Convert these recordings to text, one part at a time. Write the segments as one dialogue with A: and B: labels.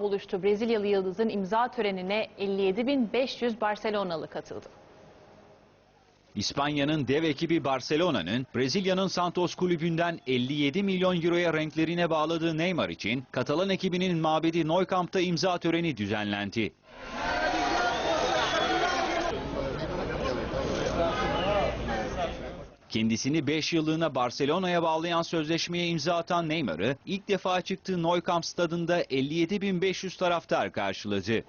A: buluştu. Brezilyalı Yıldız'ın imza törenine 57.500 Barcelonalı katıldı.
B: İspanya'nın dev ekibi Barcelona'nın Brezilya'nın Santos kulübünden 57 milyon euroya renklerine bağladığı Neymar için Katalan ekibinin mabedi Nou imza töreni düzenlendi. Kendisini 5 yıllığına Barcelona'ya bağlayan sözleşmeye imza atan Neymar'ı ilk defa çıktığı Nou Camp stadında 57.500 taraftar karşıladı.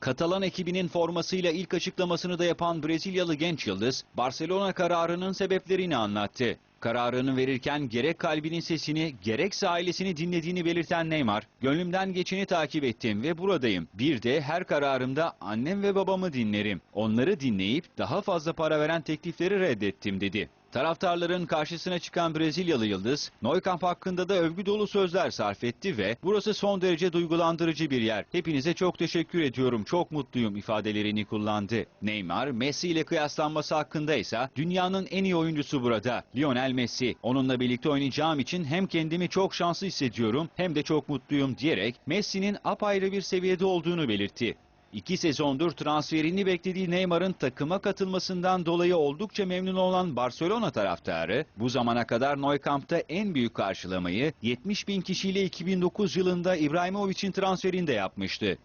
B: Katalan ekibinin formasıyla ilk açıklamasını da yapan Brezilyalı genç yıldız, Barcelona kararının sebeplerini anlattı. Kararını verirken gerek kalbinin sesini gerekse ailesini dinlediğini belirten Neymar, gönlümden geçeni takip ettim ve buradayım. Bir de her kararımda annem ve babamı dinlerim. Onları dinleyip daha fazla para veren teklifleri reddettim dedi. Taraftarların karşısına çıkan Brezilyalı yıldız, Neukamp hakkında da övgü dolu sözler sarf etti ve burası son derece duygulandırıcı bir yer. Hepinize çok teşekkür ediyorum, çok mutluyum ifadelerini kullandı. Neymar, Messi ile kıyaslanması hakkında ise dünyanın en iyi oyuncusu burada. Lionel Messi. Onunla birlikte oynayacağım için hem kendimi çok şanslı hissediyorum hem de çok mutluyum diyerek Messi'nin apayrı bir seviyede olduğunu belirtti. İki sezondur transferini beklediği Neymar'ın takıma katılmasından dolayı oldukça memnun olan Barcelona taraftarı bu zamana kadar Nou Camp'ta en büyük karşılamayı 70 bin kişiyle 2009 yılında İbrahimovic'in transferinde yapmıştı.